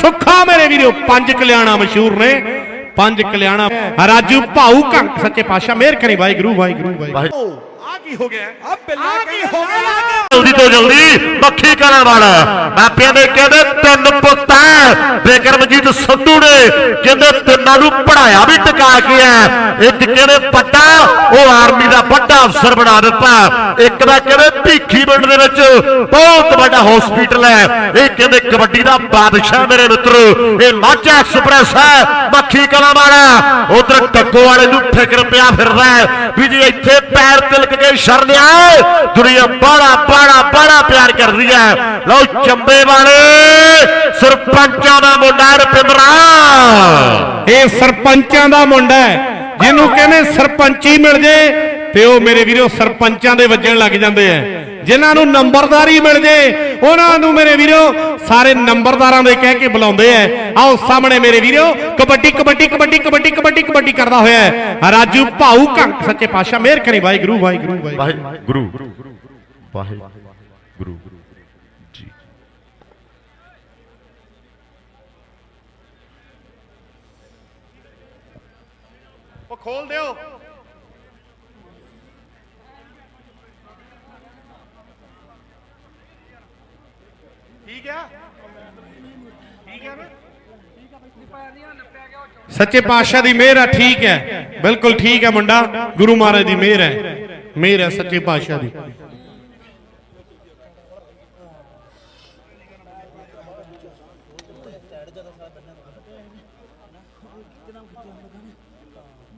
ਸੁੱਖਾ ਮੇਰੇ ਵੀਰੋ ਪੰਜ ਕਲਿਆਣਾ ਮਸ਼ਹੂਰ ਨੇ। ਪੰਜ ਕਲਿਆਣਾ। ਰਾਜੂ ਭਾਊ ਕੰਕ ਸੱਚੇ ਪਾਤਸ਼ਾਹ ਮਿਹਰ ਕਰੀ ਵਾਹਿਗੁਰੂ ਵਾਹਿਗੁਰੂ ਵਾਹਿਗੁਰੂ। ਆ ਕੀ ਹੋ ਗਿਆ? ਆ ਬਿੱਲਾ ਕੀ ਹੋ ਗਿਆ? ਜਲਦੀ ਤੋਂ ਜਲਦੀ ਮੱਖੀ ਕਰਾਂ ਵਾਲਾ। ਮਾਪਿਆਂ ਦੇ ਕਹਿੰਦੇ ਤਿੰਨ ਬੇਕਰਮਜੀਤ ਸੰਧੂ ਨੇ ਕਹਿੰਦੇ ਤਿੰਨਾਂ ਨੂੰ ਪੜਾਇਆ ਵੀ ਟਿਕਾ ਕੇ ਐ ਇੱਕ ਕਹਿੰਦੇ ਪੱਟਾ, ਉਹ ਆਰਮੀ ਦਾ ਵੱਡਾ ਅਫਸਰ ਬਣਾ ਦਿੱਤਾ। ਇੱਕ ਦਾ ਕਹਿੰਦੇ ਭੀਖੀ ਪਿੰਡ ਦੇ ਵਿੱਚ ਬਹੁਤ ਵੱਡਾ ਹਸਪੀਟਲ ਹੈ। ਇਹ ਕਹਿੰਦੇ ਕਬੱਡੀ ਦਾ ਬਾਦਸ਼ਾਹ ਮੇਰੇ ਮਿੱਤਰੋ, ਇਹ ਮਾਝਾ ਐਕਸਪ੍ਰੈਸ ਹੈ, ਮੱਖੀ ਕਲਾਂ ਵਾਲਾ ਉਧਰ ਟੱਕੋ ਵਾਲੇ ਨੂੰ ਫਿਕਰ ਪਿਆ ਫਿਰਦਾ ਹੈ ਵੀ ਜੇ ਇੱਥੇ ਪੈਰ ਤਿਲਕ ਕੇ ਸ਼ਰਨ ਆਏ, ਦੁਨੀਆ ਬੜਾ ਬੜਾ ਬੜਾ ਪਿਆਰ ਕਰਦੀ ਹੈ। ਲਓ ਚੰਬੇ ਵਾਲੇ। ਸਰਪੰਚਾਂ ਦਾ ਮੁੰਡਾ ਰਪਿੰਦਰਾ। ਇਹ ਸਰਪੰਚਾਂ ਦਾ ਮੁੰਡਾ ਹੈ ਜਿਹਨੂੰ ਕਹਿੰਦੇ ਸਰਪੰਚੀ ਮਿਲ ਜੇ ਤੇ ਉਹ ਮੇਰੇ ਵੀਰੋ ਸਰਪੰਚਾਂ ਦੇ ਵੱਜਣ ਲੱਗ ਜਾਂਦੇ ਐ ਜਿਨ੍ਹਾਂ ਨੂੰ ਨੰਬਰਦਾਰੀ ਮਿਲ ਜੇ ਉਹਨਾਂ ਨੂੰ ਮੇਰੇ ਵੀਰੋ ਸਾਰੇ ਨੰਬਰਦਾਰਾਂ ਦੇ ਕਹਿ ਕੇ ਬੁਲਾਉਂਦੇ ਐ ਆਓ ਸਾਹਮਣੇ ਮੇਰੇ ਵੀਰੋ ਕਬੱਡੀ ਕਬੱਡੀ ਕਬੱਡੀ ਕਬੱਡੀ ਕਬੱਡੀ ਕਬੱਡੀ ਕਰਦਾ ਹੋਇਆ ਰਾਜੂ ਭਾਊ ਕੰਕ ਸੱਚੇ ਪਾਤਸ਼ਾਹ ਮਿਹਰ ਕਰੀ ਵਾਹਿਗੁਰੂ ਵਾਹਿਗੁਰੂ। ਵਾਹਿਗੁਰੂ। ਵਾਹਿਗੁਰੂ। ਉਹ ਖੋਲ ਦਿਓ। ਠੀਕ ਆ? ਠੀਕ ਆ ਨਾ? ਸੱਚੇ ਪਾਤਸ਼ਾਹ ਦੀ ਮਿਹਰ ਹੈ ਠੀਕ ਹੈ। ਬਿਲਕੁਲ ਠੀਕ ਹੈ ਮੁੰਡਾ। ਗੁਰੂ ਮਹਾਰਾਜ ਦੀ ਮਿਹਰ ਹੈ। ਮਿਹਰ ਹੈ ਸੱਚੇ ਪਾਤਸ਼ਾਹ ਦੀ।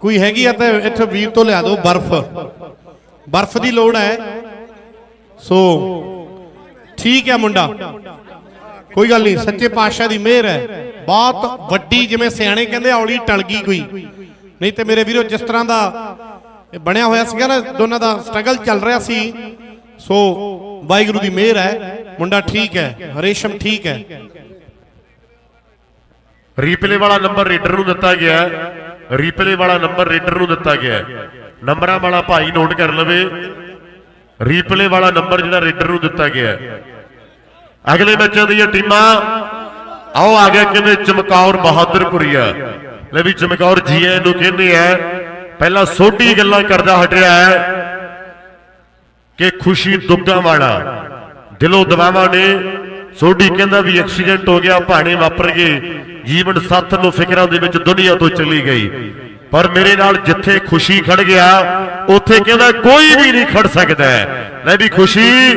ਕੋਈ ਹੈਗੀ ਆ ਤੇ ਇੱਥੇ ਵੀਰ ਤੋਂ ਲਿਆ ਦਿਓ, ਬਰਫ਼। ਬਰਫ਼ ਦੀ ਲੋੜ ਹੈ। ਸੋ, ਠੀਕ ਹੈ ਮੁੰਡਾ। ਕੋਈ ਗੱਲ ਨਹੀਂ, ਸੱਚੇ ਪਾਤਸ਼ਾਹ ਦੀ ਮਿਹਰ ਹੈ। ਬਹੁਤ ਵੱਡੀ ਜਿਵੇਂ ਸਿਆਣੇ ਕਹਿੰਦੇ ਔਲੀ ਟਲ ਗਈ ਕੋਈ। ਨਹੀਂ ਤੇ ਮੇਰੇ ਵੀਰੋ, ਜਿਸ ਤਰ੍ਹਾਂ ਦਾ ਬਣਿਆ ਹੋਇਆ ਸੀਗਾ ਨਾ, ਦੋਨਾਂ ਦਾ ਸਟਰਗਲ ਚੱਲ ਰਿਹਾ ਸੀ। ਸੋ, ਵਾਹਿਗੁਰੂ ਦੀ ਮਿਹਰ ਹੈ। ਮੁੰਡਾ ਠੀਕ ਹੈ ਰੇਸ਼ਮ ਠੀਕ ਹੈ। ਰੀਪਲੇ ਵਾਲਾ ਨੰਬਰ ਰੀਡਰ ਨੂੰ ਦਿੱਤਾ ਗਿਆ ਹੈ। ਰੀਪਲੇ ਵਾਲਾ ਨੰਬਰ ਰੀਡਰ ਨੂੰ ਦਿੱਤਾ ਗਿਆ ਹੈ। ਨੰਬਰਾਂ ਵਾਲਾ ਭਾਈ ਨੋਟ ਕਰ ਲਵੇ। ਰੀਪਲੇ ਵਾਲਾ ਨੰਬਰ ਜਿਹੜਾ ਰੀਡਰ ਨੂੰ ਦਿੱਤਾ ਗਿਆ ਹੈ। ਅਗਲੇ ਮੈਚਾਂ ਦੀਆਂ ਟੀਮਾਂ, ਆਓ ਆ ਗਿਆ ਕਿਵੇਂ ਚਮਕੌਰ ਬਹਾਦਰਪੁਰੀਆ ਲੈ ਵੀ ਚਮਕੌਰ ਜੀਏ ਨੂੰ ਕਹਿੰਦੇ ਆ, ਪਹਿਲਾਂ ਸੋਢੀ ਗੱਲਾਂ ਕਰਦਾ ਹਟਿਆ ਹੈ ਕਿ ਖੁਸ਼ੀ ਦੁੱਗਾਂ ਵਾਲਾ। ਦਿਲੋਂ ਦਵਾਵਾਂ ਨੇ, ਸੋਢੀ ਕਹਿੰਦਾ ਵੀ ਐਕਸੀਡੈਂਟ ਹੋ ਗਿਆ, ਭਾਣੇ ਵਾਪਰ ਗਏ। ਜੀਵਨ ਸਾਥ ਨੂੰ ਫਿਕਰਾਂ ਦੇ ਵਿੱਚ ਦੁਨੀਆ ਤੋਂ ਚਲੀ ਗਈ। ਪਰ ਮੇਰੇ ਨਾਲ ਜਿੱਥੇ ਖੁਸ਼ੀ ਖੜ ਗਿਆ, ਉੱਥੇ ਕਹਿੰਦਾ ਕੋਈ ਵੀ ਨਹੀਂ ਖੜ ਸਕਦਾ। ਲੈ ਵੀ ਖੁਸ਼ੀ,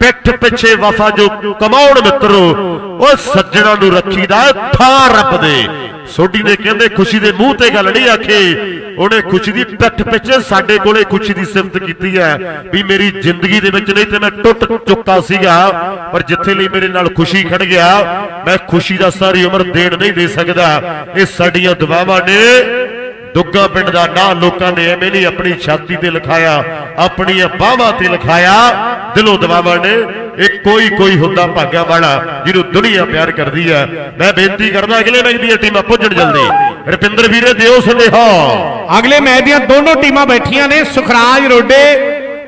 ਪਿੱਠ ਪਿੱਛੇ ਵਫਾ ਜੋ ਕਮਾਉਣ ਮਿੱਤਰੋ, ਉਹ ਸੱਜਣਾ ਨੂੰ ਰੱਖੀਦਾ ਥਾਂ ਰੱਬ ਦੇ। ਸੋਢੀ ਨੇ ਕਹਿੰਦੇ ਖੁਸ਼ੀ ਦੇ ਮੂੰਹ ਤੇ ਗੱਲ ਨਹੀਂ ਆਖੇ। ਉਹਨੇ ਖੁਸ਼ੀ ਦੀ ਪਿੱਠ ਪਿੱਛੇ ਸਾਡੇ ਕੋਲੇ ਖੁਸ਼ੀ ਦੀ ਸਿਫਤ ਕੀਤੀ ਹੈ ਵੀ ਮੇਰੀ ਜ਼ਿੰਦਗੀ ਦੇ ਵਿੱਚ ਨਹੀਂ ਤੇ ਮੈਂ ਟੁੱਟ ਚੁੱਕਾ ਸੀਗਾ, ਪਰ ਜਿੱਥੇ ਲਈ ਮੇਰੇ ਨਾਲ ਖੁਸ਼ੀ ਖੜ ਗਿਆ, ਮੈਂ ਖੁਸ਼ੀ ਦਾ ਸਾਰੀ ਉਮਰ ਦੇਣ ਨਹੀਂ ਦੇ ਸਕਦਾ। ਇਹ ਸਾਡੀਆਂ ਦੁਆਵਾਂ ਨੇ ਦੁੱਗਾ ਪਿੰਡ ਦਾ ਨਾਂ ਲੋਕਾਂ ਨੇ ਐਵੇਂ ਨਹੀਂ ਆਪਣੀ ਛਾਤੀ ਤੇ ਲਿਖਾਇਆ, ਆਪਣੀਆਂ ਬਾਹਾਂ ਤੇ ਲਿਖਾਇਆ ਦਿਲੋਂ ਦਵਾਵਾਂ ਨੇ। ਇਹ ਕੋਈ ਕੋਈ ਹੁੰਦਾ ਭਾਗਾਂ ਵਾਲਾ ਜਿਹਨੂੰ ਦੁਨੀਆ ਪਿਆਰ ਕਰਦੀ ਹੈ ਮੈਂ ਬੇਨਤੀ ਕਰਦਾ ਅਗਲੇ ਮੈਚ ਦੀਆਂ ਟੀਮਾਂ ਪੁੱਜਣ ਜਲਦੀ। ਰੁਪਿੰਦਰ ਵੀਰੇ, ਦਿਓ ਸੁਨੇਹਾ। ਅਗਲੇ ਮੈਚ ਦੀਆਂ ਦੋਨੋਂ ਟੀਮਾਂ ਬੈਠੀਆਂ ਨੇ, ਸੁਖਰਾਜ ਰੋਡੇ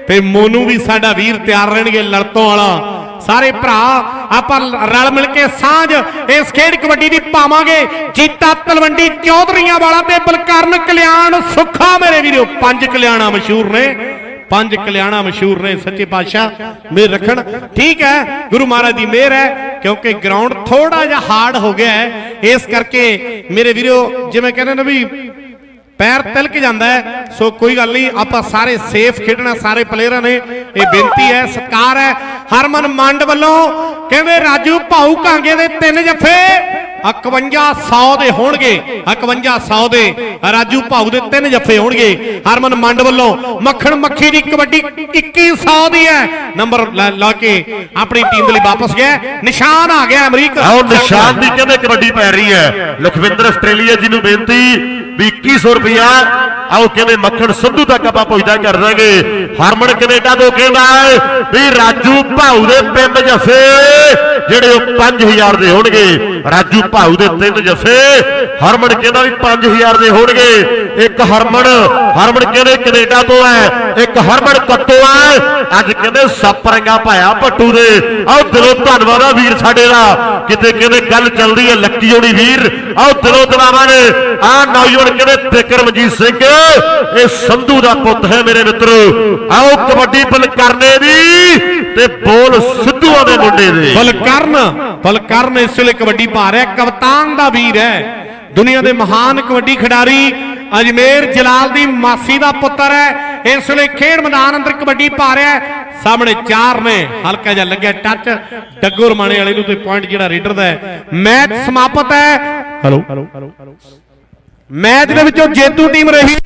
ਤੇ ਮੋਨੂ ਵੀ ਸਾਡਾ ਵੀਰ ਤਿਆਰ ਰਹਿਣਗੇ ਲੜਤੋਂ ਵਾਲਾ। ਸਾਰੇ ਭਰਾ, ਆਪਾਂ ਰਲ ਮਿਲ ਕੇ ਸਾਂਝ ਇਸ ਖੇਡ ਕਬੱਡੀ ਦੀ ਪਾਵਾਂਗੇ। ਜੀਤਾ ਤਲਵੰਡੀ ਚੌਧਰੀਆਂ ਵਾਲਾ ਤੇ ਬਲਕਰਨ ਕਲਿਆਣ ਸੁੱਖਾ ਮੇਰੇ ਵੀਰੋ, ਪੰਜ ਕਲਿਆਣਾ ਮਸ਼ਹੂਰ ਨੇ। ਪੰਜ ਕਲਿਆਣਾ ਮਸ਼ਹੂਰ ਨੇ ਸੱਚੇ ਪਾਤਸ਼ਾਹ, ਮੇਰ ਰੱਖਣ। ਠੀਕ ਹੈ, ਗੁਰੂ ਮਹਾਰਾਜ ਦੀ ਮਿਹਰ ਹੈ, ਕਿਉਂਕਿ ਗਰਾਊਂਡ ਥੋੜਾ ਜਿਹਾ ਹਾਰਡ ਹੋ ਗਿਆ ਹੈ। ਇਸ ਕਰਕੇ ਮੇਰੇ ਵੀਰੋ, ਜਿਵੇਂ ਕਹਿੰਦੇ ਨੇ ਵੀ ਪੈਰ ਤਿਲਕ ਜਾਂਦਾ ਹੈ, ਸੋ ਕੋਈ ਗੱਲ ਨਹੀਂ, ਆਪਾਂ ਸਾਰੇ ਸੇਫ ਖੇਡਣਾ, ਸਾਰੇ ਪਲੇਅਰਾਂ ਨੇ। ਇਹ ਬੇਨਤੀ ਹੈ, ਸਤਿਕਾਰ ਹੈ। ਹਰਮਨ ਮੰਡ ਵੱਲੋਂ ਕਹਿੰਦੇ ਰਾਜੂ ਭਾਊ ਕਾਂਗੇ ਦੇ ਤਿੰਨ ਜੱਫੇ। 5100 ਦੇ ਹੋਣਗੇ। 5100 ਦੇ ਰਾਜੂ ਭਾਊ ਦੇ ਤਿੰਨ ਜੱਫੇ ਹੋਣਗੇ। ਹਰਮਨ ਮੰਡ ਵੱਲੋਂ ਮੱਖਣ ਮੱਖੀ ਦੀ ਕਬੱਡੀ 2100 ਦੀ ਹੈ। ਨੰਬਰ ਲਾ- ਕੇ ਆਪਣੀ ਟੀਮ ਦੇ ਲਈ ਵਾਪਸ ਗਿਆ। ਨਿਸ਼ਾਨ ਆ ਗਿਆ ਅਮਰੀਕ। ਆਓ ਨਿਸ਼ਾਨ ਦੀ ਕਹਿੰਦੇ ਕਬੱਡੀ ਪੈ ਰਹੀ ਹੈ। ਲਖਵਿੰਦਰ ਆਸਟ੍ਰੇਲੀਆ ਜੀ ਨੂੰ ਬੇਨਤੀ ਵੀ 2100 ਰੁਪਇਆ ਆਓ ਕਹਿੰਦੇ ਮੱਖਣ ਸਿੱਧੂ ਤੱਕ ਆਪਾਂ ਪਹੁੰਚਦਾ ਕਰ ਦਾਂਗੇ। ਹਰਮਨ ਕੈਨੇਡਾ ਤੋਂ ਕਹਿੰਦਾ ਹੈ ਵੀ ਰਾਜੂ ਭਾਊ ਦੇ ਪਿੰਡ ਜਫੇ। ਜਿਹੜੇ ਉਹ 5000 ਦੇ ਹੋਣਗੇ, ਰਾਜੂ ਭਾਊ ਦੇ ਤਿੰਨ ਜਫੇ, ਹਰਮਨ ਕਹਿੰਦਾ ਵੀ 5000 ਦੇ ਹੋਣਗੇ। ਇੱਕ ਹਰਮਨ ਹਰਮਨ ਕਹਿੰਦੇ ਕੈਨੇਡਾ ਤੋਂ ਹੈ, ਇੱਕ ਹਰਮਨ ਕੱਟੋ ਹੈ। ਅੱਜ ਕਹਿੰਦੇ ਸੱਪ ਰੰਗਾ ਭਾਇਆ ਭੱਟੂ ਦੇ। ਆਓ ਦਿਲੋਂ ਧੰਨਵਾਦ ਆ ਵੀਰ ਸਾਡੇ ਦਾ। ਕਿਤੇ ਕਹਿੰਦੇ ਗੱਲ ਚੱਲਦੀ ਹੈ, ਲੱਕੀ ਹੋਣੀ ਵੀਰ ਆਓ ਦਿਲੋਂ ਦਵਾਵਾਂ ਨੇ। ਆ ਨੌਜਵਾਨ ਕਹਿੰਦੇ ਬਿਕਰਮਜੀਤ ਸਿੰਘ? ਇਹ ਸੰਧੂ ਦਾ ਪੁੱਤ ਹੈ ਮੇਰੇ ਮਿੱਤਰੋ। ਆਓ ਕਬੱਡੀ ਬਲ ਕਰਨੇ ਦੀ ਤੇ ਬੋਲ ਸਿੱਧੂਆਂ ਦੇ ਮੁੰਡੇ ਦੇ। ਬਲਕਰਨ ਬਲਕਰਨ ਇਸ ਵੇਲੇ ਕਬੱਡੀ ਪਾ ਰਿਹਾ। ਕਪਤਾਨ ਦਾ ਵੀਰ ਹੈ। ਦੁਨੀਆ ਦੇ ਮਹਾਨ ਕਬੱਡੀ ਖਿਡਾਰੀ ਅਜਮੇਰ ਜਲਾਲ ਦੀ ਮਾਸੀ ਦਾ ਪੁੱਤਰ ਹੈ। ਇਸ ਵੇਲੇ ਖੇਡ ਮੈਦਾਨ ਅੰਦਰ ਕਬੱਡੀ ਪਾ ਰਿਹਾ ਹੈ। ਸਾਹਮਣੇ ਚਾਰ ਨੇ ਹਲਕਾ ਜਿਹਾ ਲੱਗਿਆ ਟੱਚ ਡੱਗੋ ਰਮਾਣੇ ਵਾਲੇ ਨੂੰ ਤੇ ਪੁਆਇੰਟ ਜਿਹੜਾ ਰੀਡਰ ਦਾ ਹੈ। ਮੈਚ ਸਮਾਪਤ ਹੈ। ਹੈਲੋ ਮੈਚ ਦੇ ਵਿੱਚੋਂ ਜੇਤੂ ਟੀਮ ਰਹੀ।